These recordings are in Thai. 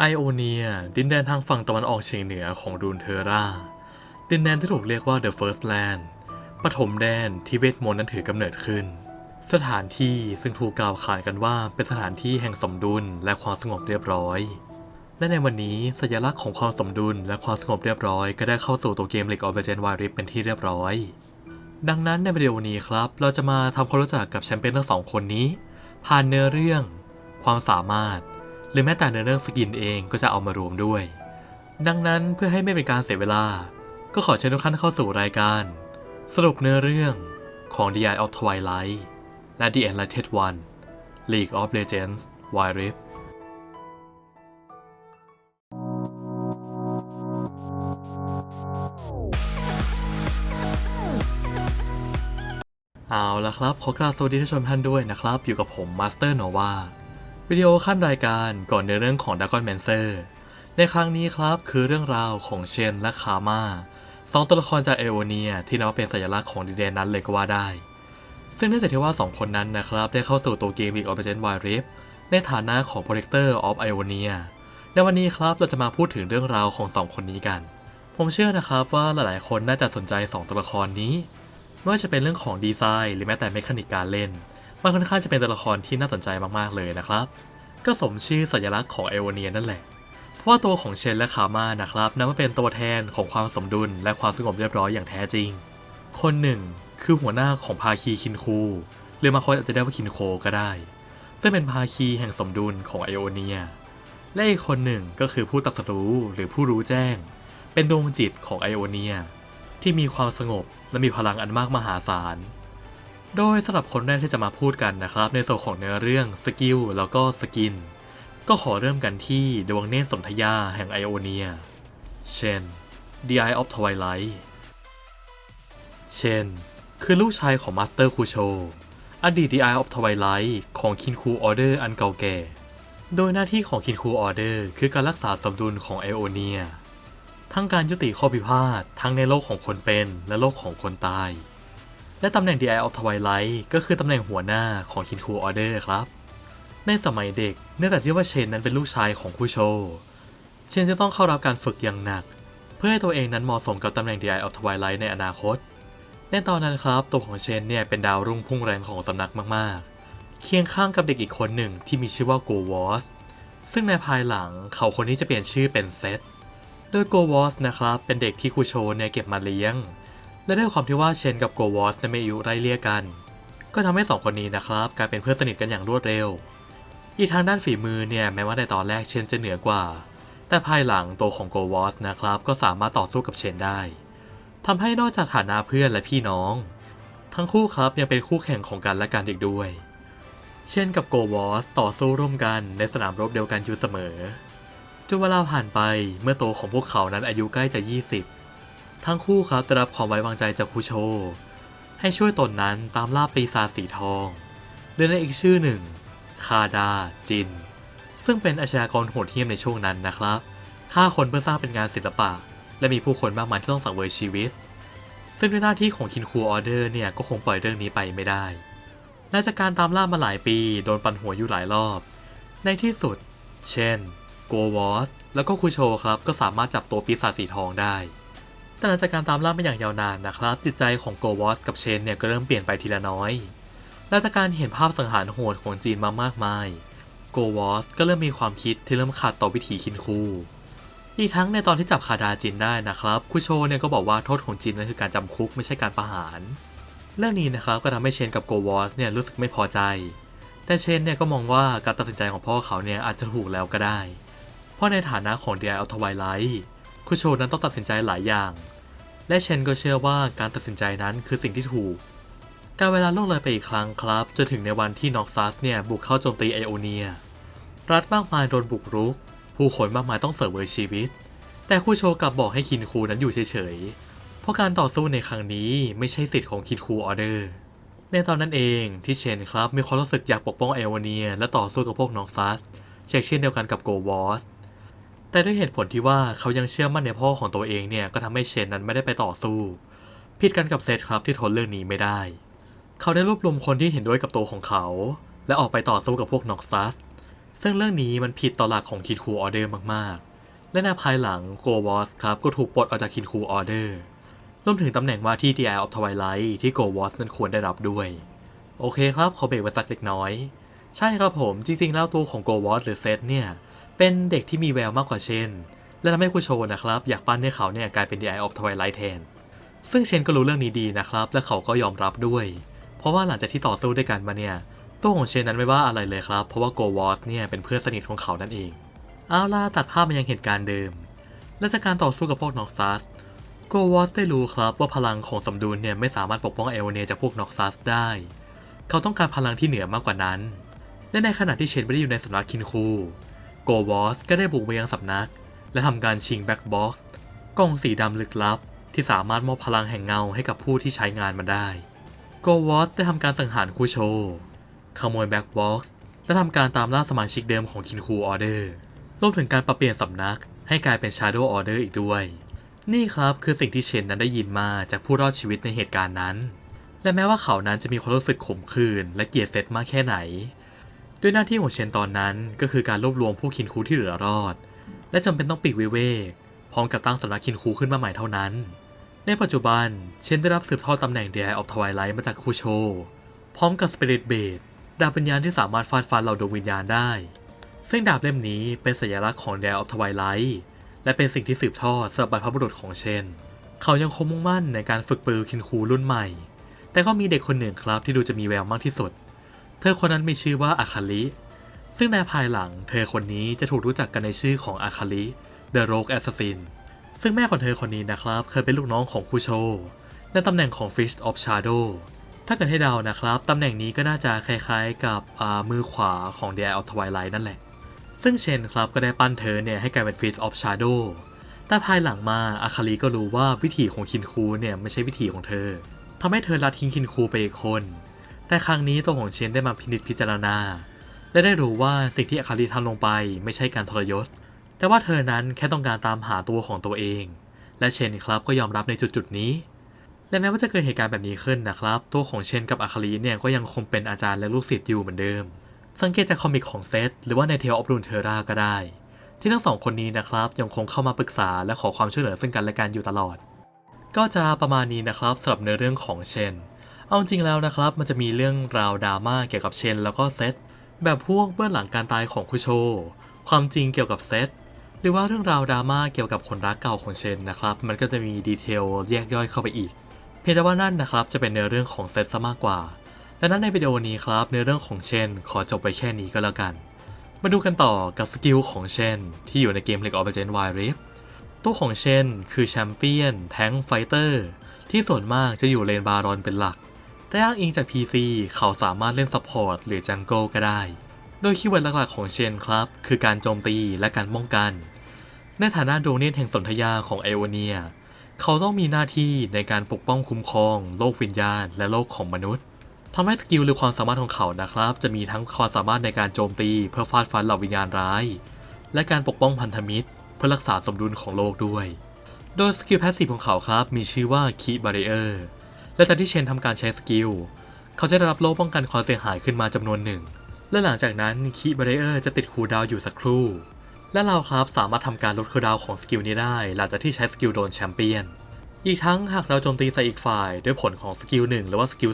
ไอโอเนีย ดินแดนทางฝั่งตะวันออกเฉียงเหนือของรูนเทอร่า ดินแดนที่ถูกเรียกว่า The First Land ปฐมแดนที่เวทมนต์นั้นถือกำเนิดขึ้น สถานที่ซึ่งถูกกล่าวขานกันว่าเป็นสถานที่แห่งสมดุลและความสงบเรียบร้อย และในวันนี้สัญลักษณ์ของความสมดุลและความสงบเรียบร้อย ก็ได้เข้าสู่ตัวเกม League of Legends Wild Rift เป็นที่เรียบร้อย ดังนั้นในวิดีโอนี้ครับ เราจะมาทำความรู้จักกับแชมเปี้ยนทั้งสองคนนี้ ผ่านเนื้อเรื่อง ความสามารถ รือแม้แต่เนื้อเรื่องสกินเองก็จะเอามารวมด้วย ดังนั้นเพื่อให้ไม่เป็นการเสียเวลา ก็ขอเชิญทุกท่านเข้าสู่รายการ สรุปเนื้อเรื่องของ The Eye of Twilight และ The Enlightened One League of Legends Wild Rift เอาละครับ ขอกราบสวัสดีท่านชมท่านด้วยนะครับ อยู่กับผมมาสเตอร์โนวา วิดีโอขั้นรายการก่อนในเรื่องของด r a กอนแมนเซอร์ในครั้งนี้ครับคือเรื่องราวของเชนและคามาสองตัวละครจากเอโอเนียที่นับว่าเป็นสัญลักษณ์ของดินแดนนั้นเลยก็ว่าได้ ซึ่งเนื่องจากที่ว่า 2 คนนั้นนะครับ ได้เข้าสู่ตัวเกม League of Legends Wild Rift ในฐานะของ Protector of Ionia ในวันนี้ครับเราจะมาพูดถึงเรื่องราวของ 2 คนนี้กัน ผมเชื่อนะครับว่าหลายๆ คนน่าจะสนใจ 2 ตัวละครนี้ ไม่ว่าจะเป็นเรื่องของดีไซน์ หรือแม้แต่เมคานิกการเล่น มันค่อนข้างจะเป็นตัวละครที่น่าสนใจมากๆเลยนะครับ ก็สมชื่อสัญลักษณ์ของเอโวเนียนั่นแหละ เพราะว่าตัวของเชนและคาม่านะครับนับว่าเป็นตัวแทนของความสมดุลและความสงบเรียบร้อยอย่างแท้จริง คนหนึ่งคือหัวหน้าของภาคีคินคูหรือบางคนอาจจะเรียกว่าคินโคก็ได้ ซึ่งเป็นภาคีแห่งสมดุลของไอโอเนีย และอีกคนหนึ่งก็คือผู้ตรัสรู้หรือผู้รู้แจ้ง เป็นดวงจิตของไอโอเนีย ที่มีความสงบและมีพลังอันมากมหาศาล โดยสำหรับคนแรกที่จะมาพูดกันนะครับ ในส่วนของเนื้อเรื่องสกิลแล้วก็สกิน ก็ขอเริ่มกันที่ดวงเนตรสนธยาแห่งไอโอเนีย เช่น The Eye of Twilight เช่น คือลูกชายของมาสเตอร์คูโช อดีต The Eye of Twilight ของคินคูออเดอร์อันเก่าแก่ โดยหน้าที่ของคินคูออเดอร์คือการรักษาสมดุลของไอโอเนีย ทั้งการยุติข้อพิพาททั้งในโลกของคนเป็นและโลกของคนตาย และตำแหน่ง The Eye of Twilight ก็คือตำแหน่งหัวหน้าของคินคูออเดอร์ครับ ในสมัยเด็กเนื่องจากที่ว่าเชนนั้นเป็นลูกชายของผู้โชเชนจะต้องเข้ารับการฝึกอย่างหนัก เพื่อให้ตัวเองนั้นเหมาะสมกับตำแหน่ง The Eye of Twilight ในอนาคต ในตอนนั้นครับตัวของเชนเนี่ยเป็นดาวรุ่งพุ่งแรงของสำนักมากๆ เคียงข้างกับเด็กอีกคนหนึ่งที่มีชื่อว่าโกวอสซึ่งในภายหลังเขาคนนี้จะเปลี่ยนชื่อเป็นเซตโดยโกวอสนะครับเป็นเด็กที่คูโชเนี่ยเก็บมาเลี้ยง และด้วยความที่ว่าเชนกับโกวอสเนี่ยมีอายุไล่เลี่ยกัน ก็ทำให้สองคนนี้นะครับ กลายเป็นเพื่อนสนิทกันอย่างรวดเร็ว อีกทางด้านฝีมือเนี่ยแม้ว่าในตอนแรกเชนจะเหนือกว่า แต่ภายหลังตัวของโกวอสนะครับก็สามารถต่อสู้กับเชนได้ทำให้นอกจากฐานะเพื่อนและพี่น้อง ทั้งคู่ครับยังเป็นคู่แข่งของกันและกันอีกด้วย เช่นกับโกวอสต่อสู้ร่วมกันในสนามรบเดียวกันอยู่เสมอจนเวลาผ่านไปเมื่อตัวของพวกเขานั้นอายุใกล้จะ 20 ทั้งคู่ครับได้รับความไว้วางใจจากคูโช ให้ช่วยตนนั้นตามล่าปีศาจสีทองหรือในอีกชื่อหนึ่ง คาดา จิน ซึ่งเป็นอาชญากรโหดเหี้ยมในช่วงนั้นนะครับฆ่าคนเพื่อสร้างเป็นงานศิลปะ และมีผู้คนมากมายที่ต้องสังเวยชีวิต ซึ่งด้วยหน้าที่ของคินคูออเดอร์เนี่ยก็คงปล่อยเรื่องนี้ไปไม่ได้และจากการตามล่ามาหลายปี โดนปันหัวอยู่หลายรอบ ในที่สุด เช่น โกวอส แล้วก็คูโชครับ ก็สามารถจับตัวปีศาจสีทองได้ แต่หลังจากการตามล่ามาอย่างยาวนานนะครับ จิตใจของโกวอสกับเชนเนี่ยก็เริ่มเปลี่ยนไปทีละน้อยและจากการเห็นภาพสังหารโหดของจีนมามากมาย โกวอสก็เริ่มมีความคิดที่เริ่มขัดต่อวิถีคินคูอีกทั้งในตอนที่จับคาดาจินได้นะครับคูโชเนี่ยก็บอกว่าโทษของจินนั้นคือการจำคุกไม่ใช่การประหาร เรื่องนี้นะครับก็ทำให้เชนกับโกวอสเนี่ยรู้สึกไม่พอใจ แต่เชนเนี่ยก็มองว่าการตัดสินใจของพ่อเขาเนี่ยอาจจะถูกแล้วก็ได้ เพราะในฐานะของ The Eye of Twilight คุโชนั้นต้องตัดสินใจหลายอย่าง และเชนก็เชื่อว่าการตัดสินใจนั้นคือสิ่งที่ถูก การเวลาล่วงเลยไปอีกครั้งครับ จนถึงในวันที่น็อกซัสเนี่ยบุกเข้าโจมตีไอโอเนีย รัฐมากมายโดนบุกรุก ผู้คนมากมายต้องเสวยชีวิต แต่คุโชกลับบอกให้คินคูนั้นอยู่เฉยๆ เพราะการต่อสู้ในครั้งนี้ไม่ใช่สิทธิ์ของคินคูออเดอร์ ในตอนนั้นเองที่เชนครับมีความรู้สึกอยากปกป้องไอโอเนีย และต่อสู้กับพวกน็อกซัสเช่นเดียวกันกับโกวอส แต่ด้วยเหตุผลที่ว่าเขายังเชื่อมั่นในพ่อของตัวเองเนี่ยก็ทำให้เชนนั้นไม่ได้ไปต่อสู้ ผิดกันกับเซธครับที่ทนเรื่องนี้ไม่ได้ เขาได้รวบรวมคนที่เห็นด้วยกับตัวของเขา และออกไปต่อสู้กับพวกน็อกซัสซึ่งเรื่องนี้มันผิดต่อหลักของคินคูออเดอร์มากๆ และในภายหลังโกวอสครับก็ถูกปลดออกจากคินคูออเดอร์รวมถึงตำแหน่งว่าที่ DI of Twilight ที่โกวอสนั้นควรได้รับด้วย โอเคครับขอเบรกไว้สักเล็กน้อย ใช่ครับผมจริงๆแล้วตัวของโกวอสหรือเซตเนี่ย เป็นเด็กที่มีแววมากกว่าเชน และทำให้คุโชนะครับ อยากปั้นให้เขาเนี่ยกลายเป็น DI of Twilight แทน ซึ่งเชนก็รู้เรื่องนี้ดีนะครับ และเขาก็ยอมรับด้วย เพราะว่าหลังจากที่ต่อสู้ด้วยกันมาเนี่ย ตัวของเชนนั้นไม่ว่าอะไรเลยครับ เพราะว่าโกวอสเนี่ยเป็นเพื่อนสนิทของเขานั่นเอง เอาล่ะตัดภาพมายังเหตุการณ์เดิม และจากการต่อสู้กับพวกน็อกซัสโกวอสได้รู้ครับว่าพลังของสมดุลเนี่ยไม่สามารถปกป้องเอโอเนียจากพวกน็อกซัสได้ เขาต้องการพลังที่เหนือมากกว่านั้น และในขณะที่เชนไม่ได้อยู่ในสำนักคินคู โกวอสก็ได้บุกไปยังสำนัก และทำการชิงแบ็กบ็อกซ์กล่องสีดำลึกลับ ที่สามารถมอบพลังแห่งเงาให้กับผู้ที่ใช้งานมันได้ โกวอสได้ทำการสังหารคูโช ขโมยแบ็กบ็อกซ์และทำการตามล่าสมาชิกเดิมของคินคูออเดอร์รวมถึงการปรับเปลี่ยนสำนัก ให้กลายเป็น Shadow Order อีกด้วย นี่ครับคือสิ่งที่เชนนั้นได้ยินมาจากผู้รอดชีวิตในเหตุการณ์นั้น และแม้ว่าเขานั้นจะมีความรู้สึกขมขื่นและเกลียดเซตมากแค่ไหน ด้วยหน้าที่ของเชนตอนนั้นก็คือการรวบรวมผู้คินคูที่เหลือรอด และจำเป็นต้องปีกวิเวก พร้อมกับตั้งสำนักคินคูขึ้นมาใหม่เท่านั้น ในปัจจุบันเชนได้รับสืบทอดตำแหน่ง DI of Twilight มาจากคูโช พร้อมกับ Spirit Blade ดาบวิญญาณที่สามารถฟาดฟันเหล่าดวงวิญญาณได้ ซึ่งดาบเล่มนี้เป็นสัญลักษณ์ของ DI of Twilight และเป็นสิ่งที่สืบทอดสำหรับบรรพบุรุษของเชน เขายังคงมุ่งมั่นในการฝึกปรือคินคูรุ่นใหม่ แต่ก็มีเด็กคนหนึ่งครับที่ดูจะมีแววมากที่สุด เธอคนนั้นมีชื่อว่าอาคาลิ ซึ่งในภายหลังเธอคนนี้จะถูกรู้จักกันในชื่อของอาคาลิ The Rogue Assassin ซึ่งแม่ของเธอคนนี้นะครับ เคยเป็นลูกน้องของคูโช ในตำแหน่งของ Fish of Shadow ถ้าเกิดให้เดานะครับ ตำแหน่งนี้ก็น่าจะคล้ายๆ กับมือขวาของ DI of Twilight นั่นแหละ ซึ่งเชนครับก็ได้ปั้นเธอเนี่ยให้กลายเป็น Fish of Shadow แต่ภายหลังมาอาคาลีก็รู้ว่าวิถีของคินคูเนี่ยไม่ใช่วิถีของเธอทำให้เธอละทิ้งคินคูไปอีกคน แต่ครั้งนี้ตัวของเชนได้มาพินิจพิจารณา และได้รู้ว่าสิ่งที่อาคาลีทำลงไปไม่ใช่การทรยศ แต่ว่าเธอนั้นแค่ต้องการตามหาตัวของตัวเอง และเชนครับก็ยอมรับในจุดๆนี้ และแม้ว่าจะเกิดเหตุการณ์แบบนี้ขึ้นนะครับ ตัวของเชนกับอาคาลีเนี่ยก็ยังคงเป็นอาจารย์และลูกศิษย์อยู่เหมือนเดิม สังเกตจากคอมิกของเซตหรือว่าในเทลออฟรูนเทอร่าก็ได้ ที่ทั้งสองคนนี้นะครับยังคงเข้ามาปรึกษาและขอความช่วยเหลือซึ่งกันและกันอยู่ตลอด ก็จะประมาณนี้นะครับสำหรับเนื้อเรื่องของเชน เอาจริงแล้วนะครับ มันจะมีเรื่องราวดราม่าเกี่ยวกับเชน แล้วก็เซตแบบพวกเบื้องหลังการตายของคุโช ความจริงเกี่ยวกับเซตหรือว่าเรื่องราวดราม่าเกี่ยวกับคนรักเก่าของเชนนะครับ มันก็จะมีดีเทลแยกย่อยเข้าไปอีก เพียงแต่ว่านั่นนะครับจะเป็นเนื้อเรื่องของเซตซะมากกว่าดังนั้นในวิดีโอนี้ครับเนื้อเรื่องของเชน ขอจบไปแค่นี้ก็แล้วกัน มาดูกันต่อกับสกิลของเชน ที่อยู่ในเกม League of Legends Wild Rift ตัวของเชนคือแชมเปี้ยน แทงไฟเตอร์ที่ส่วนมากจะอยู่เลนบารอนเป็นหลัก แต่อ้างอิงจาก PC เขาสามารถเล่นซัพพอร์ตหรือจังเกิลก็ได้ โดยคีย์เวิร์ดหลักๆของเชนครับ คือการโจมตีและการป้องกัน ในฐานะโดเนทแห่งสนธยาของไอโอเนีย เขาต้องมีหน้าที่ในการปกป้องคุ้มครอง โลกวิญญาณ และโลกของมนุษย์ทำให้สกิลหรือความสามารถของเขานะครับ จะมีทั้งความสามารถในการโจมตี เพื่อฟาดฟันเหล่าวิญญาณร้าย และการปกป้องพันธมิตร เพื่อรักษาสมดุลของโลกด้วย โดยสกิลแพสซีฟของเขาครับมีชื่อว่าคีบาริเออร์ และจากที่เชนทำการใช้สกิล เขาจะได้รับโล่ป้องกันความเสียหายขึ้นมาจำนวนหนึ่ง และหลังจากนั้นคีบาริเออร์จะติดคูดาวอยู่สักครู่ และเราครับสามารถทำการลดคูดาวของสกิลนี้ได้ หลังจากที่ใช้สกิลโดนแชมเปี้ยน อีกทั้งหากเราโจมตีใส่อีกฝ่ายด้วยผลของสกิล1หรือว่าสกิล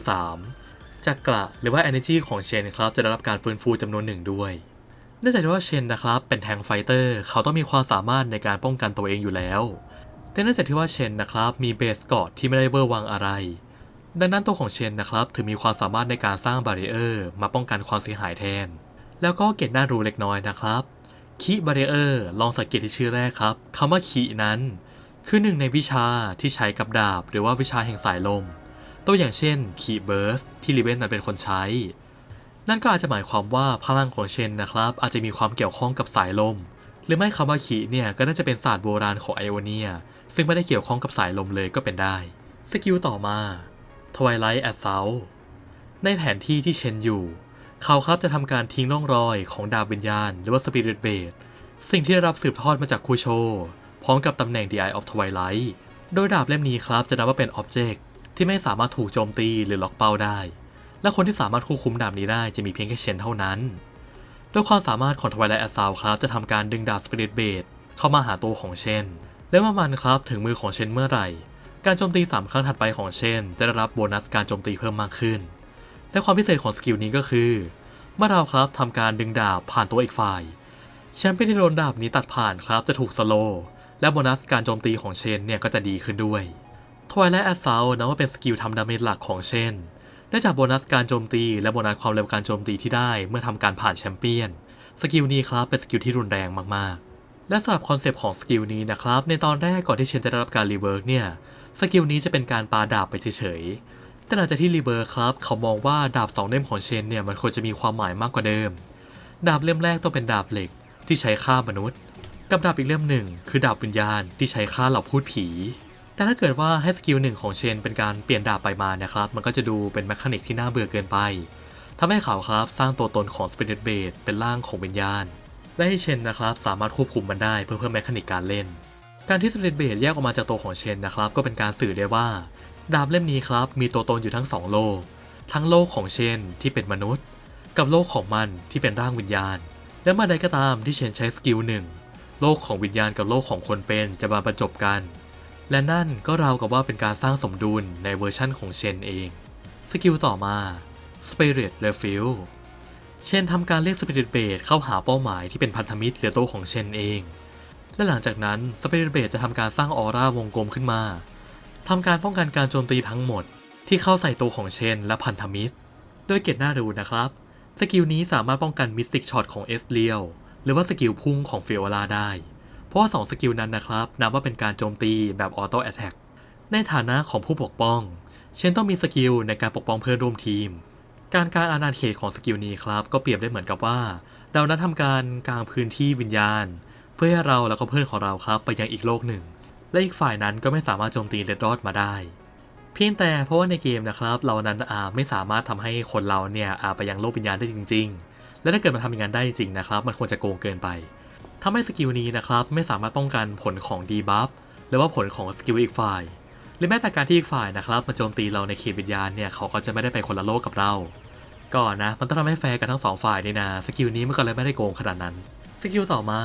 3จากระหรือว่า energy ของเชนครับจะได้รับการฟื้นฟูจำนวนหนึ่งด้วยเนื่องจากที่ว่าเชนนะครับเป็นแทงไฟเตอร์ เขาต้องมีความสามารถในการป้องกันตัวเองอยู่แล้วแต่เนื่องจากที่ว่าเชนนะครับมีเบสกอดที่ไม่ได้เวอร์วังอะไร ดังนั้นตัวของเชนนะครับถึงมีความสามารถในการสร้างบาริเออร์มาป้องกันความเสียหายแทน แล้วก็เก็ตน่ารู้เล็กน้อยนะครับคีบาริเออร์ลองสังเกตที่ชื่อแรกครับคำว่าคีนั้น คือหนึ่งในวิชาที่ใช้กับดาบ หรือว่าวิชาแห่งสายลม ตัวอย่างเช่นคีเบิร์สที่ลิเวนนั้นเป็นคนใช้ นั่นก็อาจจะหมายความว่าพลังของเชนนะครับ อาจจะมีความเกี่ยวข้องกับสายลม หรือไม่คำว่าขีเนี่ยก็น่าจะเป็นศาสตร์โบราณของไอโอเนียซึ่งไม่ได้เกี่ยวข้องกับสายลมเลยก็เป็นได้สกิลต่อมา Twilight Assault ในแผนที่ที่เชนอยู่ เขาครับจะทำการทิ้งร่องรอยของดาบวิญญาณ หรือว่า Spirit b a d สิ่งที่ได้รับสืบทอดมาจากคูโช พร้อมกับตำแหน่ง DI of Twilight โดยดาบเล่มนี้ครับจะนับว่าเป็น Object ที่ไม่สามารถถูกโจมตีหรือล็อกเป้าได้ และคนที่สามารถควบคุมดาบนี้ได้จะมีเพียงแค่เชนเท่านั้นด้วยความสามารถของทวายไลท์แอสซาวครับจะทำการดึงดาบสปิริตเบดเข้ามาหาตัวของเชน และเมื่อมันครับถึงมือของเชนเมื่อไหร่ การโจมตีสามครั้งถัดไปของเชนจะได้รับโบนัสการโจมตีเพิ่มมากขึ้น และความพิเศษของสกิลนี้ก็คือเมื่อเราครับทำการดึงดาบผ่านตัวอีกฝ่ายแชมเปี้ยนที่โดนดาบนี้ตัดผ่านครับจะถูกสโลว์และโบนัสการโจมตีของเชนเนี่ยก็จะดีขึ้นด้วยทวายและแอสซาวนับว่าเป็นสกิลทำดาเมจหลักของเชนเนื่องจากโบนัสการโจมตี และโบนัสความเร็วการโจมตีที่ได้เมื่อทำการผ่านแชมเปี้ยนสกิลนี้ครับเป็นสกิลที่รุนแรงมากๆ และสำหรับคอนเซปต์ของสกิลนี้นะครับในตอนแรกก่อนที่เชนจะได้รับการรีเวิร์กเนี่ย สกิลนี้จะเป็นการปาดาบไปเฉยๆ แต่หลังจากที่รีเวิร์ครับ เขามองว่าดาบสองเล่มของเชนเนี่ยมันควรจะมีความหมายมากกว่าเดิม ดาบเล่มแรกต้องเป็นดาบเหล็กที่ใช้ฆ่ามนุษย์ กับดาบอีกเล่มหนึ่ง คือดาบวิญญาณที่ใช้ฆ่าเหล่าพูดผี แต่ถ้าเกิดว่าให้สกิลหนึ่งของเชนเป็นการเปลี่ยนดาบไปมานะครับ มันก็จะดูเป็นแมคานิกที่น่าเบื่อเกินไปทำให้เขาครับสร้างตัวตนของสเปเดตเบดเป็นร่างของวิญญาณ และให้เชนนะครับสามารถควบคุมมันได้เพื่อเพิ่มแมคานิกการเล่น การที่สเปเดตเบดแยกออกมาจากตัวของเชนนะครับ ก็เป็นการสื่อได้ว่า ดาบเล่มนี้ครับมีตัวตนอยู่ทั้งสองโลก ทั้งโลกของเชนที่เป็นมนุษย์ กับโลกของมันที่เป็นร่างวิญญาณ และเมื่อใดก็ตามที่เชนใช้สกิลหนึ่งโลกของวิญญาณกับโลกของคนเป็นจะมาบรรจบกัน และนั่นก็ราวกับว่าเป็นการสร้างสมดุลในเวอร์ชั่นของเชนเอง สกิลต่อมา Spirit Refill เชนทำการเรียก Spirit b a s e เข้าหาเป้าหมายที่เป็นพันธมิตรหรือตัวของเชนเอง และหลังจากนั้น Spirit b a s e จะทำการสร้างออร่าวงกลมขึ้นมาทำการป้องกันการโจมตีทั้งหมด ที่เข้าใส่ตัวของเชนและพันธมิตรโดยเกตหน้าดูนะครับ สกิลนี้สามารถป้องกันมิสติกช็อตของเอสเลียวหรือว่าสกิลพุ่งของเฟลลาได้ เพราะว่า2สกิลนั้นนะครับนับว่าเป็นการโจมตีแบบออโต้แอตแทกในฐานะของผู้ปกป้อง เช่นต้องมีสกิลในการปกป้องเพื่อนร่วมทีม การกางอาณาเขตของสกิลนี้ครับ ก็เปรียบได้เหมือนกับว่า เรานั้นทำการกลางพื้นที่วิญญาณ เพื่อให้เราแล้วก็เพื่อนของเราครับไปยังอีกโลกหนึ่ง และอีกฝ่ายนั้นก็ไม่สามารถโจมตีเลดรอดมาได้ เพียงแต่เพราะว่าในเกมนะครับเรานั้นอาไม่สามารถทำให้คนเราเนี่ยอาไปยังโลกวิญญาณได้จริง ๆ และถ้าเกิดมันทำอย่างนั้นได้จริงนะครับ มันควรจะโกงเกินไปทำให้สกิลนี้นะครับไม่สามารถป้องกันผลของดีบัฟหรือว่าผลของสกิลอีกฝ่าย หรือแม้แต่การที่อีกฝ่ายนะครับมาโจมตีเราในเขตวิญญาณเนี่ยเขาก็จะไม่ได้ไปคนละโลกกับเราก่อนนะมันต้องทำให้แฟร์กันทั้งสองฝ่ายนี่นะสกิลนี้มันก็เลยไม่ได้โกงขนาดนั้นสกิลต่อมา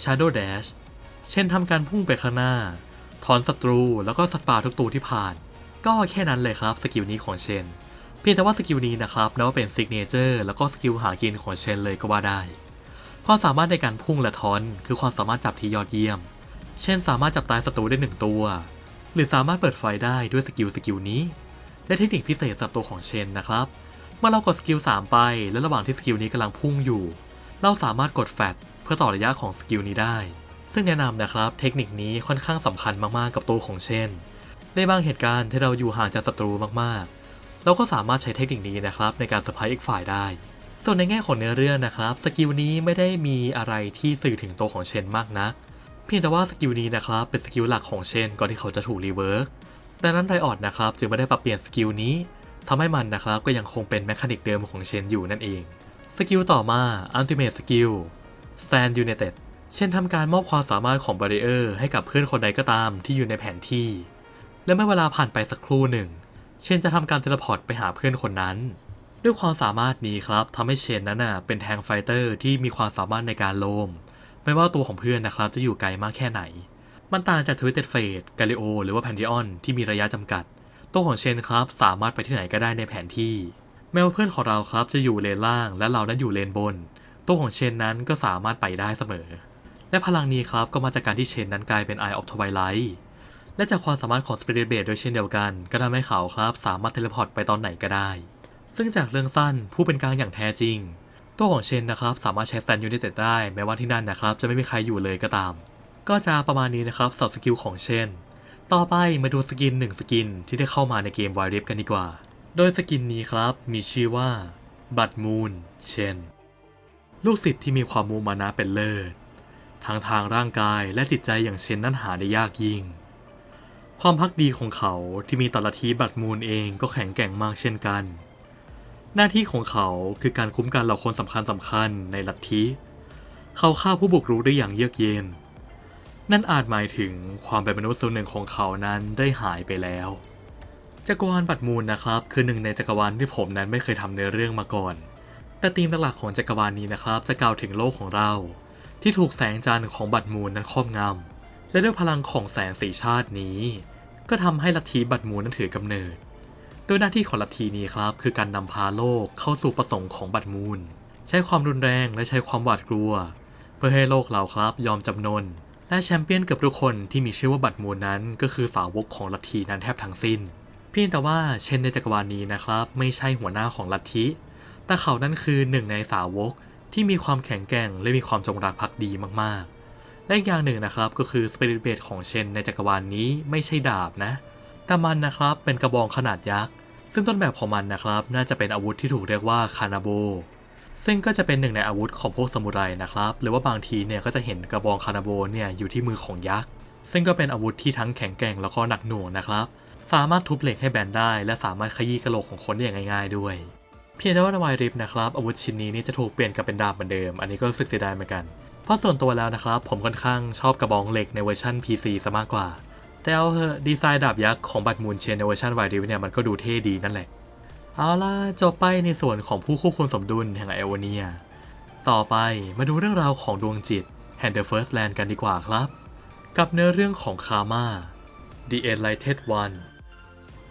Shadow Dash เช่นทำการพุ่งไปข้างหน้า ถอนศัตรูแล้วก็สัตว์ป่าทุกตัวที่ผ่าน ก็แค่นั้นเลยครับสกิลนี้ของเชน เพียงแต่ว่าสกิลนี้นะครับนับว่าเป็นซิกเนเจอร์แล้วก็สกิลหากินของเชนเลยก็ว่าได้ ความสามารถในการพุ่งและทอนคือความสามารถจับที่ยอดเยี่ยม เช่นสามารถจับตายศัตรูได้หนึ่งตัว หรือสามารถเปิดไฟได้ด้วยสกิลสกิลนี้ และเทคนิคพิเศษสำหรับตัวของเชนนะครับเมื่อเรากดสกิล3ไป และระหว่างที่สกิลนี้กำลังพุ่งอยู่ เราสามารถกดแฟต พื่อต่อระยะของสกิลนี้ได้ ซึ่งแนะนำนะครับเทคนิคนี้ค่อนข้างสำคัญมากๆกับตัวของเชนในบางเหตุการณ์ที่เราอยู่ห่างจากศัตรูมากๆ เราก็สามารถใช้เทคนิคนี้นะครับในการเซอร์ไพรส์อีกฝ่ายได้ ส่วนในแง่ของเนื้อเรื่องนะครับสกิลนี้ไม่ได้มีอะไรที่สื่อถึงตัวของเชนมากนัก เพียงแต่ว่าสกิลนี้นะครับเป็นสกิลหลักของเชนก่อนที่เขาจะถูกรีเวิร์กดังนั้นไรออดนะครับจึงไม่ได้ปรับเปลี่ยนสกิลนี้ทำให้มันนะครับก็ยังคงเป็นแมคานิกเดิมของเชนอยู่นั่นเอง สกิลต่อมา Ultimate Skill Stand United เช่นทำการมอบความสามารถของบาริเออร์ให้กับเพื่อนคนใดก็ตามที่อยู่ในแผนที่ และเมื่อเวลาผ่านไปสักครู่หนึ่ง เชนจะทำการเทเลพอร์ตไปหาเพื่อนคนนั้น ด้วยความสามารถนี้ครับทำให้เชนนั้นน่ะเป็นแทงไฟเตอร์ที่มีความสามารถในการโลม ไม่ว่าตัวของเพื่อนนะครับจะอยู่ไกลมากแค่ไหน มันต่างจากทวิตเต็ดเฟดกาลิโอหรือว่าแพนทิออนที่มีระยะจำกัด ตัวของเชนครับสามารถไปที่ไหนก็ได้ในแผนที่ แม้ว่าเพื่อนของเราครับจะอยู่เลนล่าง และเรานั้นอยู่เลนบน ตัวของเชนนั้นก็สามารถไปได้เสมอ และพลังนี้ครับก็มาจากการที่เชนนั้นกลายเป็น Eye of Twilight และจากความสามารถของ Spirit b a s e โดยเช่นเดียวกัน ก็ทำให้เขาครับสามารถเทเลพอร์ตไปตอนไหนก็ได้ ซึ่งจากเรื่องสั้นผู้เป็นกลางอย่างแท้จริง ตัวของเชนนะครับสามารถใช้ Stand United ได้ แม้ว่าที่นั่นนะครับจะไม่มีใครอยู่เลยก็ตาม ก็จะประมาณนี้นะครับสำหรับสกิลของเชนต่อไปมาดูสกินหนึ่งสกินที่ได้เข้ามาในเกม Wild Rift กันดีกว่า โดยสกินนี้ครับมีชื่อว่าบัตมูนเชน ลูกศิษย์ที่มีความมุมานะเป็นเลิศทั้งทางร่างกายและจิตใจอย่างเช่นนั้นหาได้ยากยิ่ง ความพักดีของเขาที่มีต่อลัทธิบัตมูนเองก็แข็งแกร่งมากเช่นกัน หน้าที่ของเขาคือการคุ้มกันเหล่าคนสำคัญสำคัญในลัทธิ เขาฆ่าผู้บุกรุกได้อย่างเยือกเย็น นั่นอาจหมายถึงความเป็นมนุษย์ส่วนหนึ่งของเขานั้นได้หายไปแล้ว จักรวาลบัตมูลนะครับ คือหนึ่งในจักรวาลที่ผมนั้นไม่เคยทำเนื้อเรื่องมาก่อน แต่ธีมหลักของจักรวาลนี้นะครับ จะกล่าวถึงโลกของเรา ที่ถูกแสงจันทร์ของบัตรมูลนั้นครอบงำและด้วยพลังของแสงสีชาตินี้ ก็ทำให้ลัทธิบัตรมูลนั้นถือกำเนิด โดยหน้าที่ของลัทธินี้ครับ คือการนำพาโลกเข้าสู่ประสงค์ของบัตรมูล ใช้ความรุนแรงและใช้ความหวาดกลัว เพื่อให้โลกเราครับ ยอมจำนนและแชมเปี้ยนเกือบทุกคนที่มีชื่อว่าบัตรมูลนั้นก็คือสาวกของลัทธินั้นแทบทั้งสิ้น เพียงแต่ว่าเช่นในจักรวาลนี้นะครับ ไม่ใช่หัวหน้าของลัทธิ แต่เขานั้นคือหนึ่งในสาวกที่มีความแข็งแกร่งและมีความจงรักภักดีมากๆ และอีกอย่างหนึ่งนะครับก็คือสเปริตเบดของเชนในจักรวาลนี้ไม่ใช่ดาบนะ แต่มันนะครับเป็นกระบองขนาดยักษ์ซึ่งต้นแบบของมันนะครับ น่าจะเป็นอาวุธที่ถูกเรียกว่าคานาโบ ซึ่งก็จะเป็นหนึ่งในอาวุธของพวกสมุไรนะครับ หรือว่าบางทีเนี่ยก็จะเห็นกระบองคานาโบเนี่ยอยู่ที่มือของยักษ์ ซึ่งก็เป็นอาวุธที่ทั้งแข็งแกร่งแล้วก็หนักหน่วงนะครับ สามารถทุบเหล็กให้แบนได้ และสามารถขยี้กระโหลกของคนได้อย่างง่าย ๆ ด้วย พียงแต่ว่าในวายริฟนะครับอาวุธชิ้นนี้นี่จะถูกเปลี่ยนกลับเป็นดาบเหมือนเดิม อันนี้ก็รู้สึกเสียดายเหมือนกัน เพราะส่วนตัวแล้วนะครับ ผมค่อนข้างชอบกระบองเหล็กในเวอร์ชัน PC ซะมากกว่า แต่เอาเถอะดีไซน์ดาบยักษ์ของบัตรมูลเชนในเวอร์ชันวายริฟเนี่ยมันก็ดูเท่ดีนั่นแหละ เอาล่ะจบไปในส่วนของผู้ควบคุมสมดุลแห่งไอโอเนีย ต่อไปมาดูเรื่องราวของดวงจิตแห่ง The First Land กันดีกว่าครับ กับเนื้อเรื่องของคามา The Enlightened One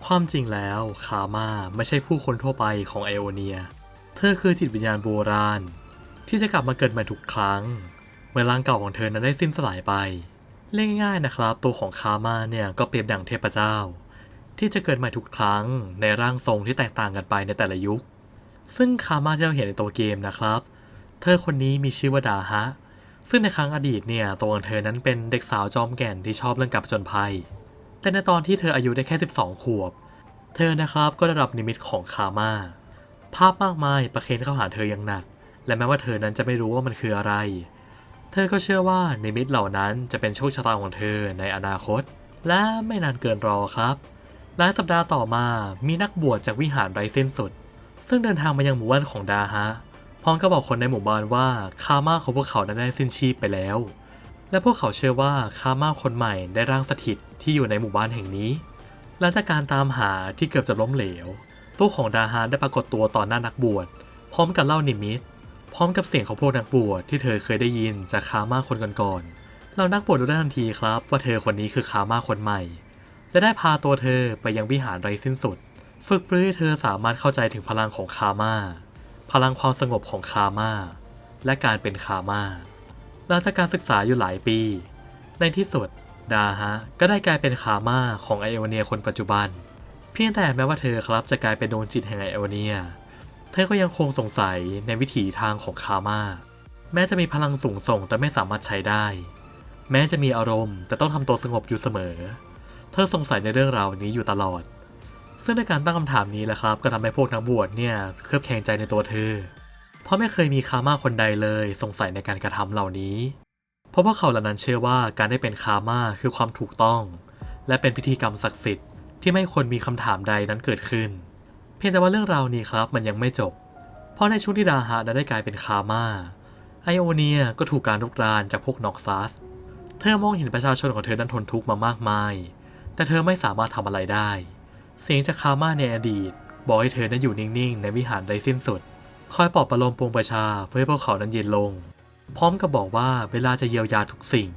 ความจริงแล้วคามาไม่ใช่ผู้คนทั่วไปของไอโอเนีย เธอคือจิตวิญญาณโบราณ ที่จะกลับมาเกิดใหม่ทุกครั้ง เมื่อร่างเก่าของเธอนั้นได้สิ้นสลายไป เรียกง่ายๆนะครับ ตัวของคามาเนี่ยก็เปรียบดังเทพเจ้า ที่จะเกิดใหม่ทุกครั้งในร่างทรงที่แตกต่างกันไปในแต่ละยุค ซึ่งคามาที่เราเห็นในตัวเกมนะครับ เธอคนนี้มีชื่อว่าดาฮะซึ่งในครั้งอดีตเนี่ยตัวของเธอนั้นเป็นเด็กสาวจอมแก่นที่ชอบเรื่องกับผจญภัย แต่ในตอนที่เธออายุได้แค่ 12 ขวบ เธอนะครับก็ได้รับนิมิตของคามาภาพมากมายประเคนเข้าหาเธออย่างหนัก และแม้ว่าเธอนั้นจะไม่รู้ว่ามันคืออะไร เธอก็เชื่อว่านิมิตเหล่านั้นจะเป็นโชคชะตาของเธอในอนาคต และไม่นานเกินรอครับ หลายสัปดาห์ต่อมามีนักบวชจากวิหารไร้สิ้นสุด ซึ่งเดินทางมายังหมู่บ้านของดาฮะพร้อมกับบอกคนในหมู่บ้านว่าคามาของพวกเขานั้นได้สิ้นชีพไปแล้ว และพวกเขาเชื่อว่าคาม่าคนใหม่ได้ร่างสถิตที่อยู่ในหมู่บ้านแห่งนี้ หลังจากการตามหาที่เกือบจะล้มเหลว ตัวของดาฮาได้ปรากฏตัวต่อหน้านักบวช พร้อมกับเล่านิมิต พร้อมกับเสียงของพวกนักบวชที่เธอเคยได้ยินจากคาม่าคนก่อนๆเรานักบวชรู้ได้ทันทีครับ ว่าเธอคนนี้คือคาม่าคนใหม่ และได้พาตัวเธอไปยังวิหารไร้สิ้นสุด ฝึกปรือให้เธอสามารถเข้าใจถึงพลังของคาม่าพลังความสงบของคาม่าและการเป็นคาม่า หลังจากการศึกษาอยู่หลายปี ในที่สุดดาฮะ ก็ได้กลายเป็นคาม่าของไอโอเนียคนปัจจุบัน เพียงแต่แม้ว่าเธอครับจะกลายเป็นดวงจิตแห่งไอโอเนีย เธอก็ยังคงสงสัยในวิถีทางของคาม่า แม้จะมีพลังสูงส่งแต่ไม่สามารถใช้ได้ แม้จะมีอารมณ์ แต่ต้องทำตัวสงบอยู่เสมอ เธอสงสัยในเรื่องราวนี้อยู่ตลอด ซึ่งในการตั้งคำถามนี้แหละครับ ก็ทำให้พวกนักบวชเนี่ยเคลือบแคลงใจในตัวเธอ เพราะไม่เคยมีคามาคนใดเลยสงสัยในการกระทำเหล่านี้ เพราะพวกเขาเหล่านั้นเชื่อว่าการได้เป็นคามาคือความถูกต้อง และเป็นพิธีกรรมศักดิ์สิทธิ์ที่ไม่ควรมีคำถามใดนั้นเกิดขึ้น เพียงแต่ว่าเรื่องราวนี้ครับมันยังไม่จบ เพราะในช่วงที่ดาฮะนั้นได้กลายเป็นคามาไอโอเนียก็ถูกการรุกรานจากพวกนอกซัส เธอมองเห็นประชาชนของเธอนั้นทนทุกข์มามากมาย แต่เธอไม่สามารถทำอะไรได้ เสียงจากคามาในอดีต บอกให้เธอนั้นอยู่นิ่งๆ ในวิหารไร้สิ้นสุด คอยปลอบประโลมปวงประชาเพื่อให้พวกเขานั้นเย็นลง พร้อมกับบอกว่าเวลาจะเยียวยาทุกสิ่ง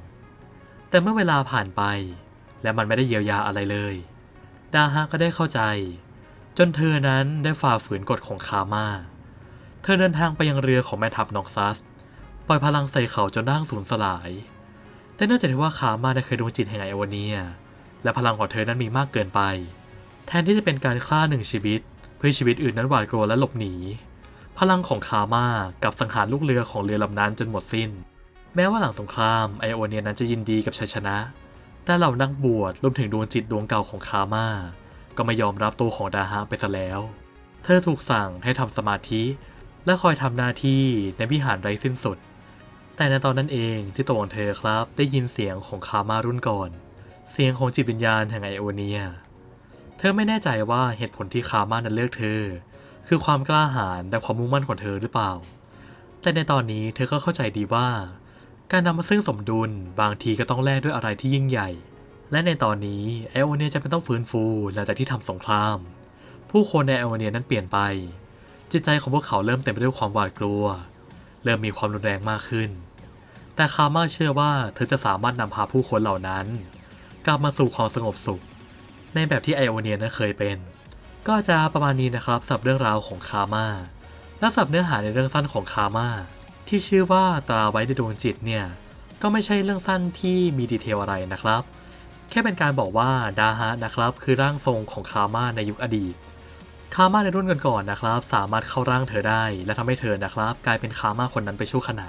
แต่เมื่อเวลาผ่านไป และมันไม่ได้เยียวยาอะไรเลย ดาฮะก็ได้เข้าใจ จนเธอนั้นได้ฝ่าฝืนกฎของคามาเธอเดินทางไปยังเรือของแม่ทัพนอกซัส ปล่อยพลังใส่เขาจนร่างสูญสลาย แต่เนื่องจากที่ว่าคามาได้เคยดวงจิตแห่งไอโอเนีย และพลังของเธอนั้นมีมากเกินไป แทนที่จะเป็นการฆ่าหนึ่งชีวิต เพื่อชีวิตอื่นนั้นหวาดกลัวและหลบหนี พลังของคาม่ากับสังหารลูกเรือของเรือลำนั้นจนหมดสิ้น แม้ว่าหลังสงครามไอโอเนียนั้นจะยินดีกับชัยชนะ แต่เหล่านักบวชรวมถึงดวงจิตดวงเก่าของคาม่าก็ไม่ยอมรับตัวของดาฮะไปซะแล้ว เธอถูกสั่งให้ทำสมาธิ และคอยทำหน้าที่ในวิหารไร้สิ้นสุด แต่ในตอนนั้นเองที่ตัวของเธอครับได้ยินเสียงของคาม่ารุ่นก่อน เสียงของจิตวิญญาณแห่งไอโอเนีย เธอไม่แน่ใจว่าเหตุผลที่คาม่านั้นเลือกเธอ คือความกล้าหาญและความมุ่งมั่นของเธอหรือเปล่า แต่ในตอนนี้เธอก็เข้าใจดีว่า การนำมาซึ่งสมดุลบางทีก็ต้องแลกด้วยอะไรที่ยิ่งใหญ่ และในตอนนี้ไอโอเนียจะเป็นต้องฟื้นฟูหลังจากที่ทำสงคราม ผู้คนในไอโอเนียนั้นเปลี่ยนไป จิตใจของพวกเขาเริ่มเต็มไปด้วยความหวาดกลัว เริ่มมีความรุนแรงมากขึ้น แต่คาม่าเชื่อว่าเธอจะสามารถนำพาผู้คนเหล่านั้น กลับมาสู่ความสงบสุข ในแบบที่ไอโอเนียนั้นเคยเป็น ก็จะประมาณนี้นะครับสรับเรื่องราวของคามาและสรับเนื้อหาในเรื่องสั้นของคามาที่ชื่อว่าตาไว้ในดวงจิตเนี่ยก็ไม่ใช่เรื่องสั้นที่มีดีเทลอะไรนะครับ แค่เป็นการบอกว่าดาฮะนะครับคือร่างทรงของคามาในยุคอดีตคามาในรุ่นก่อนๆนะครับ สามารถเข้าร่างเธอได้ และทำให้เธอนะครับ กลายเป็นคามาคนนั้นไปชั่วขณะ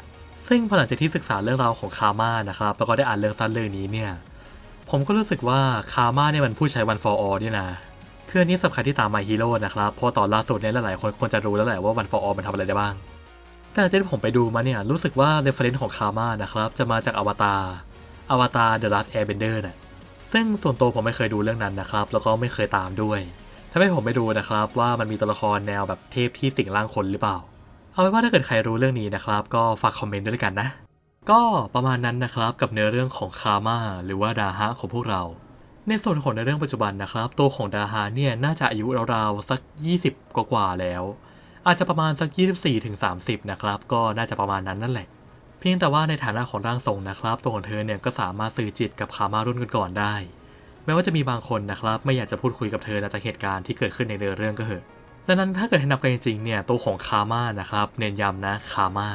ซึ่งพอหลังจากที่ศึกษาเรื่องราวของคามานะครับแล้วก็ได้อ่านเรื่องสั้นเรื่องนี้เนี่ยผมก็รู้สึกว่าคามาเนี่ยมันผู้ใช้วัน for all เนี่ยนะ คืออันนี้สำคัญที่ตาม My Hero นะครับเพราะตอนล่าสุดเนี่ยหลายๆคนควรจะรู้แล้วแหละว่าวัน for all มันทำอะไรได้บ้าง แต่จากที่ผมไปดูมาเนี่ยรู้สึกว่า reference ของคาม่านะครับจะมาจากอวตารอวตาร The Last Airbender น่ะซึ่งส่วนตัวผมไม่เคยดูเรื่องนั้นนะครับแล้วก็ไม่เคยตามด้วยถ้าให้ผมไปดูนะครับว่ามันมีตัวละครแนวแบบเทพที่สิงร่างคนหรือเปล่า เอาไว้ว่าถ้าเกิดใครรู้เรื่องนี้นะครับ ก็ฝากคอมเมนต์ด้วยกันนะ ก็ประมาณนั้นนะครับกับเนื้อเรื่องของคาม่าหรือว่าดาฮะของพวกเรา ในส่วนของในเรื่องปัจจุบันนะครับ ตัวของดาฮะเนี่ยน่าจะอายุราวๆสัก 20 กว่าๆแล้ว อาจจะประมาณสัก 24ถึงนะครับ ก็น่าจะประมาณนั้นนั่นแหละ เพียงแต่ว่าในฐานะของร่างทรงนะครับ ตัวของเธอเนี่ยก็สามารถสื่อจิตกับคามารุ่นก่อนๆได้ แม้ว่าจะมีบางคนนะครับ ไม่อยากจะพูดคุยกับเธอหลังจากเหตุการณ์ที่เกิดขึ้นในเรื่องก็เหอะดังนั้นถ้าเกิดให้นับกันจริงๆเนี่ยตัวของคามานะครับ เน้นย้ำนะคามา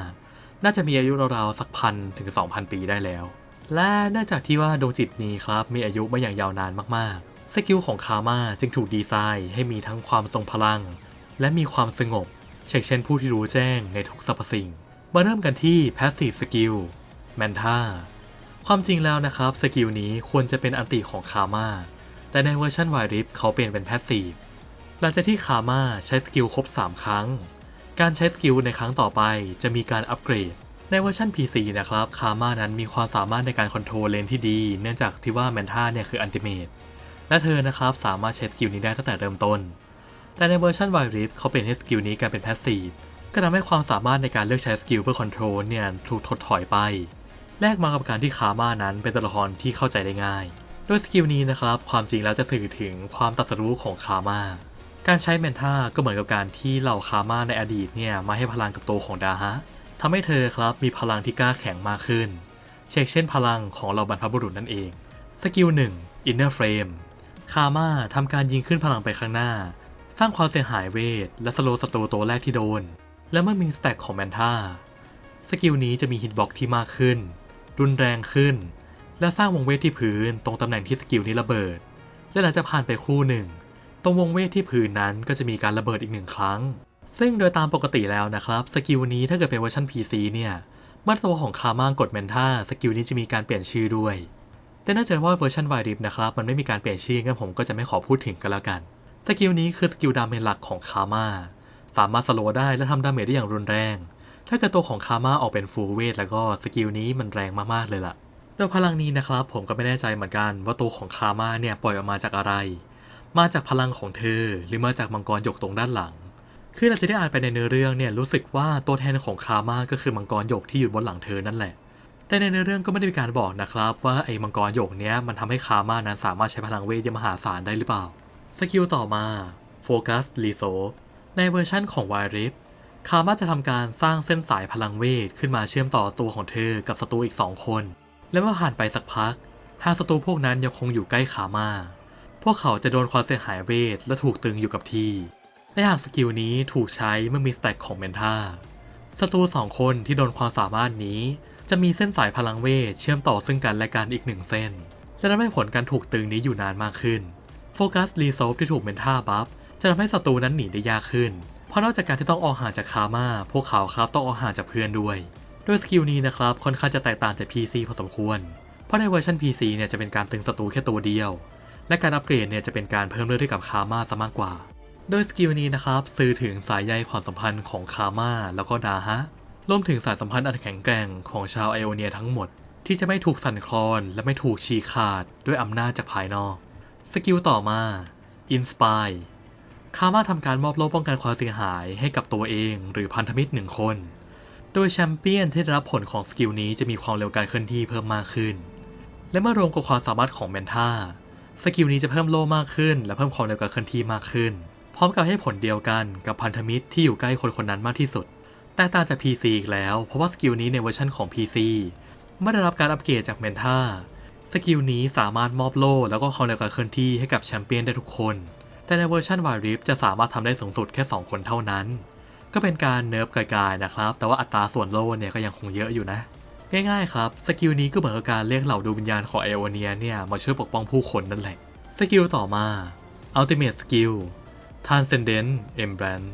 น่าจะมีอายุราวๆสักพันถึง 2,000 ปีได้แล้ว และเนื่องจากที่ว่าดวงจิตนี้ครับมีอายุมาอย่างยาวนานมากๆ สกิลของคามาจึงถูกดีไซน์ให้มีทั้งความทรงพลัง และมีความสงบ เช่นเช่นผู้ที่รู้แจ้งในทุกสรรพสิ่ง มาเริ่มกันที่ Passive Skill แมนท่าความจริงแล้วนะครับสกิลนี้ควรจะเป็นอันติของคามาแต่ในเวอร์ชันวายริฟเขาเปลี่ยนเป็น Passive หลังจากที่คามาใช้สกิลครบ 3 ครั้ง การใช้สกิลในครั้งต่อไปจะมีการอัปเกรด ในเวอร์ชัน PC นะครับ คาม่านั้นมีความสามารถในการคอนโทรลเลนที่ดี เนื่องจากที่ว่าแมนท่าเนี่ยคืออันติเมตและเธอนะครับสามารถใช้สกิลนี้ได้ตั้งแต่เริ่มต้น แต่ในเวอร์ชันวายริฟเขาเปลี่ยนให้สกิลนี้กลายเป็นแพสซีฟ ก็ทำให้ความสามารถในการเลือกใช้สกิลเพื่อคอนโทรลเนี่ยถูกถดถอยไป แลกมากับการที่คาม่านั้นเป็นตัวละครที่เข้าใจได้ง่าย โดยสกิลนี้นะครับความจริงแล้วจะสื่อถึงความตรัสรู้ของคาม่า การใช้เมนท่าก็เหมือนกับการที่เหล่าคาม่าในอดีตเนี่ยมาให้พลังกับตัวของดาฮะ ทำให้เธอครับมีพลังที่กล้าแข็งมากขึ้น เช่นเช่นพลังของเหล่าบรรพบุรุษนั่นเอง สกิล 1 Inner Frame คาม่าทำการยิงขึ้นพลังไปข้างหน้า สร้างความเสียหายเวท และสโลว์ศัตรูตัวแรกที่โดน และเมื่อมีสแต็กของแมนท่าสกิลนี้จะมีฮิตบ็อกที่มากขึ้น รุนแรงขึ้น และสร้างวงเวทที่พื้นตรงตำแหน่งที่สกิลนี้ระเบิด และหลังจากผ่านไปคู่หนึ่ง ตรงวงเวทที่พื้นนั้นก็จะมีการระเบิดอีกหนึ่งครั้ง ซึ่งโดยตามปกติแล้วนะครับ สกิลนี้ถ้าเกิดเป็นเวอร์ชัน PC เนี่ยเมื่อตัวของคาม่ากดแมนท่าสกิลนี้จะมีการเปลี่ยนชื่อด้วย แต่เนื่องจากว่าเวอร์ชันวายริฟนะครับ มันไม่มีการเปลี่ยนชื่องั้นผมก็จะไม่ขอพูดถึงกันแล้วกัน สกิลนี้คือสกิลดาเมจหลักของคาม่าสามารถสโลว์ได้และทำดาเมจได้อย่างรุนแรง ถ้าเกิดตัวของคาม่าออกเป็นฟูลเวทแล้วก็สกิลนี้มันแรงมากๆเลยล่ะโดยพลังนี้นะครับผมก็ไม่แน่ใจเหมือนกันว่าตัวของคาม่าเนี่ยปล่อยออกมาจากอะไร มาจากพลังของเธอ หรือมาจากมังกรหยกตรงด้านหลัง คือเราจะได้อ่านไปในเนื้อเรื่องเนี่ยรู้สึกว่าตัวแทนของคาม่าก็คือมังกรหยกที่อยู่บนหลังเธอนั่นแหละ แต่ในเนื้อเรื่องก็ไม่ได้มีการบอกนะครับว่าไอ้มังกรหยกเนี้ยมันทำให้คาม่านั้นสามารถใช้พลังเวทยมหาศาลได้หรือเปล่า สกิลต่อมาโฟกัสรีโซในเวอร์ชั่นของวายริฟคาม่าจะทำการสร้างเส้นสายพลังเวทขึ้นมาเชื่อมต่อตัวของเธอกับศัตรูอีก 2 คน และเมื่อผ่านไปสักพัก หากศัตรูพวกนั้นยังคงอยู่ใกล้คาม่าพวกเขาจะโดนความเสียหายเวทและถูกตึงอยู่กับที่ และหากสกิลนี้ถูกใช้เมื่อมีสแต็กของเมนท่าศัตรูสองคนที่โดนความสามารถนี้ จะมีเส้นสายพลังเวทเชื่อมต่อซึ่งกันและกันอีกหนึ่งเส้น จะทำให้ผลการถูกตึงนี้อยู่นานมากขึ้น โฟกัสรีโซฟที่ถูกเมนท่าบัฟจะทำให้ศัตรูนั้นหนีได้ยากขึ้น เพราะนอกจากการที่ต้องออกห่างจากคาม่าพวกเขาครับต้องออกห่างจากเพื่อนด้วย โดยสกิลนี้นะครับค่อนข้างจะแตกต่างจาก PC พอสมควร เพราะในเวอร์ชัน PC เนี่ยจะเป็นการตึงศัตรูแค่ตัวเดียว และการอัปเกรดเนี่ยจะเป็นการเพิ่มเลือดให้กับคาม่าซะมากกว่า โดยสกิลนี้นะครับสื่อถึงสายใยความสัมพันธ์ของคาม่าแล้วก็ดาฮะรวมถึงสายสัมพันธ์อันแข็งแกร่งของชาวไอโอเนียทั้งหมด ที่จะไม่ถูกสั่นคลอนและไม่ถูกฉีขาดด้วยอำนาจจากภายนอก สกิลต่อมา Inspire คาม่าทำการมอบโล่ป้องกันความเสียหายให้กับตัวเองหรือพันธมิตรหนึ่งคน โดยแชมเปี้ยนที่ได้รับผลของสกิลนี้จะมีความเร็วการเคลื่อนที่เพิ่มมากขึ้น และเมื่อรวมกับความสามารถของเมนท่าสกิลนี้จะเพิ่มโล่มากขึ้น และเพิ่มความเร็วการเคลื่อนที่มากขึ้น พร้อมกับให้ผลเดียวกันกับพันธมิตรที่อยู่ใกล้คนคนนั้นมากที่สุด แต่ต่างจาก PC อีกแล้ว เพราะว่าสกิลนี้ในเวอร์ชันของ PC ไม่ได้รับการอัปเกรดจากเมนท่าสกิลนี้สามารถมอบโล่แล้วก็คอมเร็วการเคลื่อนที่ให้กับแชมเปี้ยนได้ทุกคน แต่ในเวอร์ชันวายริฟจะสามารถทำได้สูงสุดแค่ 2 คนเท่านั้น ก็เป็นการเนิร์ฟไกลๆนะครับ แต่ว่าอัตราส่วนโล่เนี่ยก็ยังคงเยอะอยู่นะ ง่ายๆครับ สกิลนี้ก็เหมือนกับการเรียกเหล่าดวงวิญญาณของไอโอเนียเนี่ยมาช่วยปกป้องผู้คนนั่นแหละ สกิลต่อมา Ultimate Skill Transcendent Embrace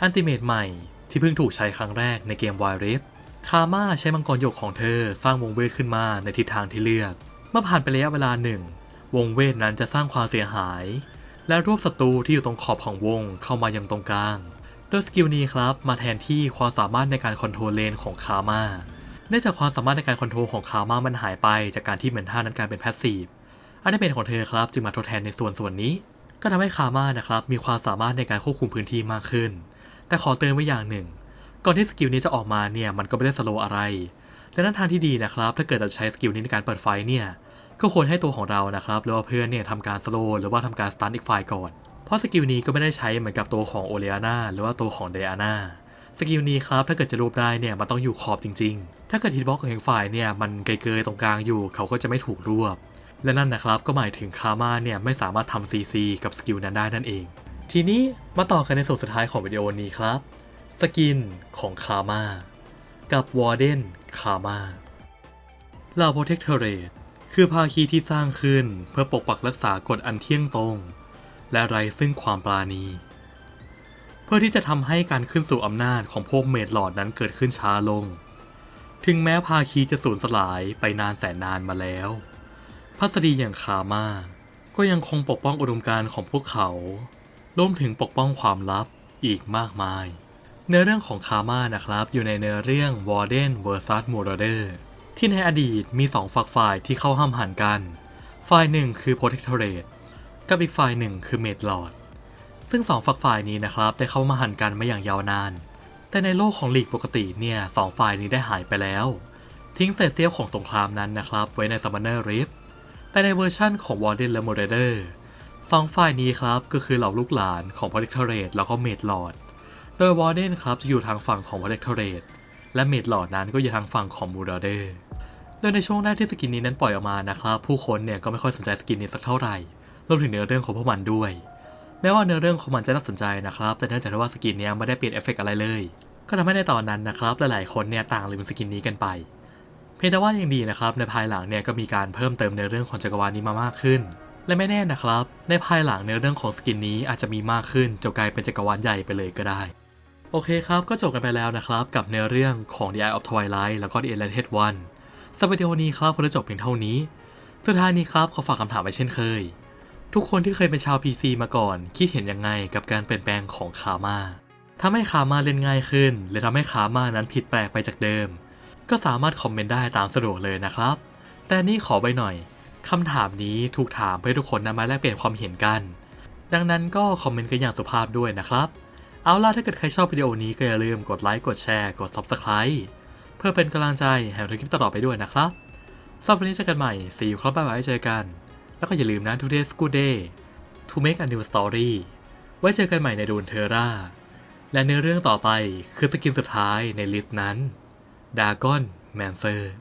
อันติเมตใหม่ที่เพิ่งถูกใช้ครั้งแรกในเกม Wild Rift คาม่าใช้มังกรหยกของเธอสร้างวงเวทขึ้นมาในทิศทางที่เลือก เมื่อผ่านไประยะเวลาหนึ่ง วงเวทนั้นจะสร้างความเสียหาย และรวบศัตรูที่อยู่ตรงขอบของวงเข้ามายังตรงกลาง โดยสกิลนี้ครับมาแทนที่ความสามารถในการคอนโทรลเลนของคาม่าเนื่องจากความสามารถในการคอนโทรลของคาม่ามันหายไปจากการที่เหมือนท่านั้นกลายเป็นแพสซีฟอันนี้เป็นของเธอครับจึงมาทดแทนในส่วนส่วนนี้ ก็ทำให้คาม่านะครับมีความสามารถในการควบคุมพื้นที่มากขึ้น แต่ขอเตือนไว้อย่างหนึ่ง ก่อนที่สกิลนี้จะออกมาเนี่ยมันก็ไม่ได้สโลอะไรและนั้นทางที่ดีนะครับ ถ้าเกิดจะใช้สกิลนี้ในการเปิดไฟเนี่ยก็ควรให้ตัวของเรานะครับหรือว่าเพื่อนเนี่ยทำการสโลหรือว่าทำการสตันอีกฝ่ายก่อน เพราะสกิลนี้ก็ไม่ได้ใช้เหมือนกับตัวของโอเลอาน่าหรือว่าตัวของเดอาน่าสกิลนี้ครับถ้าเกิดจะรูปได้เนี่ยมันต้องอยู่ขอบจริง ๆ ถ้าเกิดฮิตบ็อกของอีกฝ่ายเนี่ยมันเกยๆตรงกลางอยู่เขาก็จะไม่ถูกรวบ และนั่นนะครับก็หมายถึงคามาเนี่ยไม่สามารถทำ CC กับสกิลนั้นได้นั่นเอง ทีนี้มาต่อกันในส่วนสุดท้ายของวิดีโอนี้ครับ สกินของคามากับวอร์เดนคามาเหล่าโปรเทคเทเรตคือภาคีที่สร้างขึ้นเพื่อปกปักรักษากฎอันเที่ยงตรง และไร้ซึ่งความปราณี เพื่อที่จะทำให้การขึ้นสู่อำนาจของพวกเมดหลอดนั้นเกิดขึ้นช้าลง ถึงแม้ภาคีจะสูญสลายไปนานแสนนานมาแล้ว พัสดีอย่างคาม่าก็ยังคงปกป้องอุดมการณ์ของพวกเขารวมถึงปกป้องความลับอีกมากมายเนื้อเรื่องของคาม่านะครับ อยู่ในเนื้อเรื่อง Warden vs Moroder ที่ในอดีตมีสองฝักฝ่ายที่เข้าห้ามหันกัน ฝ่ายหนึ่งคือ Protectorate กับอีกฝ่ายหนึ่งคือ Mage Lord ซึ่งสองฝักฝ่ายนี้นะครับได้เข้ามาหันกันมาอย่างยาวนาน แต่ในโลกของลีกปกติเนี่ยสองฝ่ายนี้ได้หายไปแล้ว ทิ้งเศษเสี้ยวของสงครามนั้นนะครับ ไว้ใน Summoner Rift แต่ในเวอร์ชั่นของ Warden และ Moroder สองฝ่ายนี้ครับก็คือเหล่าลูกหลานของ Protectorate แล้วก็ Mage Lord โดย Warden ครับจะอยู่ทางฝั่งของ Protectorate และ Mage Lord นั้นก็อยู่ทางฝั่งของ Moroder โดยในช่วงแรกที่สกินนี้นั้นปล่อยออกมานะครับผู้คนเนี่ยก็ไม่ค่อยสนใจสกินนี้สักเท่าไหร่รวมถึงเนื้อเรื่องของพวกมันด้วย แม้ว่าเนื้อเรื่องของมันจะน่าสนใจนะครับ แต่เนื่องจากว่าสกินนี้ไม่ได้เปลี่ยนเอฟเฟกต์อะไรเลย ก็ทำให้ในตอนนั้นนะครับหลายๆคนเนี่ยต่างลืมสกินนี้กันไป เพียงแต่ว่ายังดีนะครับในภายหลังเนี่ยก็มีการเพิ่มเติมในเรื่องของจักรวาลนี้มามากขึ้น และไม่แน่นะครับ ในภายหลังในเรื่องของสกินนี้อาจจะมีมากขึ้นจนกลายเป็นจักรวาลใหญ่ไปเลยก็ได้โอเคครับ ก็จบกันไปแล้วนะครับ กับเนื้อเรื่องของ The Eye of Twilight แล้วก็ The Enlightened One สำหรับวิดีโอนี้ครับผมจะจบเพียงเท่านี้ สุดท้ายนี้ครับขอฝากคำถามไว้เช่นเคย ทุกคนที่เคยเป็นชาว PC มาก่อน คิดเห็นยังไงกับการเปลี่ยนแปลงของคามาทำให้คามาเล่นง่ายขึ้น หรือทำให้คามานั้นผิดแปลกไปจากเดิม ก็สามารถคอมเมนต์ได้ตามสะดวกเลยนะครับ แต่นี่ขอไปหน่อยคำถามนี้ถูกถามเพื่อทุกคนนำมาแลกเปลี่ยนความเห็นกัน ดังนั้นก็คอมเมนต์กันอย่างสุภาพด้วยนะครับ เอาล่ะถ้าเกิดใครชอบวิดีโอนี้ก็อย่าลืมกดไลค์กดแชร์กด Subscribe เพื่อเป็นกำลังใจให้เราทำคลิปต่อไปด้วยนะครับสำหรับวันนี้เจอกันใหม่ see you ครับบ๊ายบายเจอกัน แล้วก็อย่าลืมนะ today's good day to make a new story ไว้เจอกันใหม่ในดูนเทอร่าและเนื้อเรื่องต่อไปคือสกินสุดท้ายในลิสต์นั้น ดากอนแมนเฟอร์